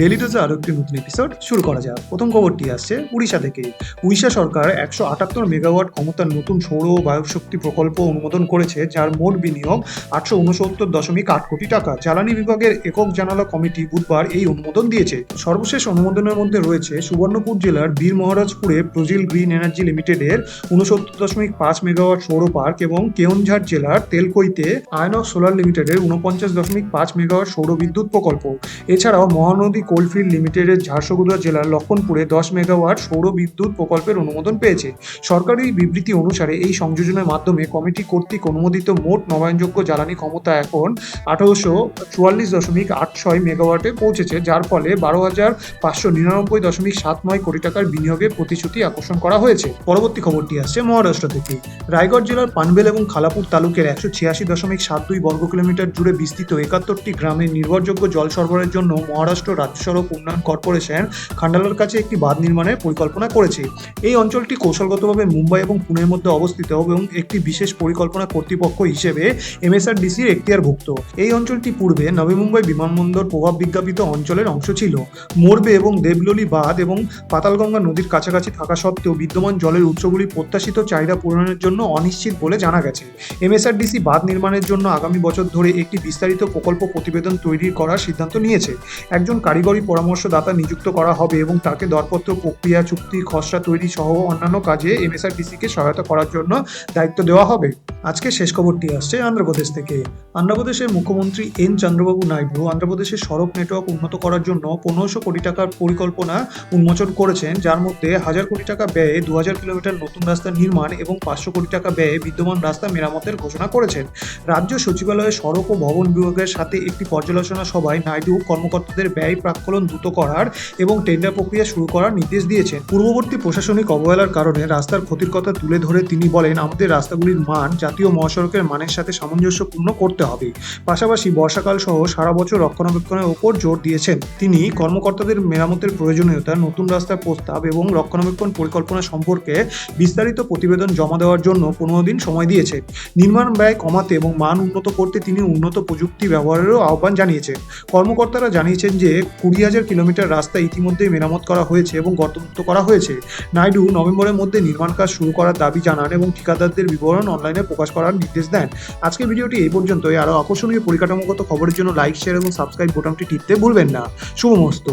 Daily ডোজে আরও একটি নতুন এপিসোড শুরু করা যাক। প্রথম খবরটি আসছে উড়িষ্যা থেকে। উড়িষ্যা সরকার একশো আটাত্তর মেগাওয়াট ক্ষমতার নতুন সৌর বায়ুশক্তি প্রকল্প অনুমোদন করেছে, যার মোট বিনিয়োগ আটশো উনসত্তর দশমিক আট কোটি টাকা। জ্বালানি বিভাগের একক জানালা কমিটি বুধবার এই অনুমোদন দিয়েছে। সর্বশেষ অনুমোদনের মধ্যে রয়েছে সুবর্ণপুর জেলার বীর মহারাজপুরে প্রজিল গ্রিন এনার্জি লিমিটেডের উনসত্তর দশমিক পাঁচ মেগাওয়াট সৌর পার্ক এবং কেওনঝাড় জেলার তেলকইতে আয়নক সোলার লিমিটেডের উনপঞ্চাশ দশমিক পাঁচ মেগাওয়াট সৌর বিদ্যুৎ প্রকল্প। এছাড়াও মহানদী কোলফিল্ড লিমিটেডের ঝারসুগুড়া জেলার লক্ষণপুরে দশ মেগাওয়াট সৌর বিদ্যুৎ প্রকল্পের অনুমোদন পেয়েছে। সরকারি বিবৃতি অনুসারে এই সংযোজনের মাধ্যমে কমিটি কর্তৃক অনুমোদিত মোট নবায়নযোগ্য জ্বালানি ক্ষমতা এখন আঠারোশো চুয়াল্লিশ দশমিক আট ছয় মেগাওয়াটে পৌঁছেছে, যার ফলে বারো হাজার পাঁচশো নিরানব্বই দশমিক সাত নয় কোটি টাকার বিনিয়োগের প্রতিশ্রুতি আকর্ষণ করা হয়েছে। পরবর্তী খবরটি আসছে মহারাষ্ট্র থেকে। রায়গড় জেলার পানবেল এবং খালাপুর তালুকের একশো ছিয়াশি দশমিক সাত দুই বর্গ কিলোমিটার জুড়ে বিস্তৃত একাত্তরটি গ্রামে নির্ভরযোগ্য জল সরবরাহের জন্য মহারাষ্ট্র রাজ্য সড়ক উন্নয়ন কর্পোরেশন খান্ডালার কাছে একটি বাঁধ নির্মাণের পরিকল্পনা করেছে। এই অঞ্চলটি কৌশলগতভাবে মুম্বাই এবং পুনের মধ্যে অবস্থিত এবং একটি বিশেষ পরিকল্পনা কর্তৃপক্ষ হিসেবে এমএসআরডিসির এখতিয়ারভুক্ত। এই অঞ্চলটি পূর্বে নবী মুম্বাই বিমানবন্দর প্রভাব বিজ্ঞাপিত অঞ্চলের অংশ ছিল। মোরবে এবং দেবললি বাঁধ এবং পাতালগঙ্গা নদীর কাছাকাছি থাকা সত্ত্বেও বিদ্যমান জলের উৎসগুলি প্রত্যাশিত চাহিদা পূরণের জন্য অনিশ্চিত বলে জানা গেছে। এমএসআরডিসি বাঁধ নির্মাণের জন্য আগামী বছর ধরে একটি বিস্তারিত প্রকল্প প্রতিবেদন তৈরি করার সিদ্ধান্ত নিয়েছে। একজন কারিগরি পরামর্শদাতা নিযুক্ত করা হবে এবং তাকে দরপত্র, প্রক্রিয়া, চুক্তি, খসড়া তৈরি সহ অন্যান্য কাজে এমএসআরডিসিকে সহায়তা করার জন্য দায়িত্ব দেওয়া হবে। আজকে শেষ খবরটি আসছে অন্ধ্রপ্রদেশ থেকে। আন্ধ্রপ্রদেশের মুখ্যমন্ত্রী এন চন্দ্রবাবু নাইডু আন্ধ্রপ্রদেশের সড়ক নেটওয়ার্ক উন্নত করার জন্য পনেরোশো কোটি টাকার পরিকল্পনা উন্মোচন করেছেন, যার মধ্যে হাজার কোটি টাকা ব্যয়ে দু হাজার কিলোমিটার নতুন রাস্তা নির্মাণ এবং পাঁচশো কোটি টাকা ব্যয়ে বিদ্যমান রাস্তা মেরামতের ঘোষণা করেছেন। রাজ্য সচিবালয়ের সড়ক ও ভবন বিভাগের সাথে একটি পর্যালোচনা সভায় নাইডু কর্মকর্তাদের ব্যয় প্রাক্কলন দ্রুত করার এবং টেন্ডার প্রক্রিয়া শুরু করার নির্দেশ দিয়েছেন। পূর্ববর্তী প্রশাসনিক অবহেলার কারণে রাস্তার ক্ষতির কথা তুলে ধরে তিনি বলেন, আমাদের রাস্তাগুলির মান জাতীয় মহাসড়কের মানের সাথে সামঞ্জস্যপূর্ণ করতে হবে। পাশাপাশি বর্ষাকাল সহ সারা বছর রক্ষণাবেক্ষণের ওপর জোর দিয়েছেন তিনি। কর্মকর্তাদের মেরামতের প্রয়োজনীয়তা, নতুন রাস্তার প্রস্তাব এবং রক্ষণাবেক্ষণ পরিকল্পনা সম্পর্কে বিস্তারিত প্রতিবেদন জমা দেওয়ার জন্য পনেরো দিন সময় দিয়েছে। নির্মাণ ব্যয় কমাতে এবং মান উন্নত করতে তিনি উন্নত প্রযুক্তি ব্যবহারেরও আহ্বান জানিয়েছেন। কর্মকর্তারা জানিয়েছেন যে, কুড়ি হাজার কিলোমিটার রাস্তা ইতিমধ্যেই মেরামত করা হয়েছে এবং গর্তমুক্ত করা হয়েছে। নাইডু নভেম্বরের মধ্যে নির্মাণ কাজ শুরু করার দাবি জানান এবং ঠিকাদারদের বিবরণ অনলাইনে প্রকাশ করার নির্দেশ দেন। আজকের ভিডিওটি এই পর্যন্তই। আরও আকর্ষণীয় পরিকাঠামোগত খবরের জন্য লাইক শেয়ার এবং সাবস্ক্রাইব বোতামটি টিপতে ভুলবেন না। শুভমস্তু।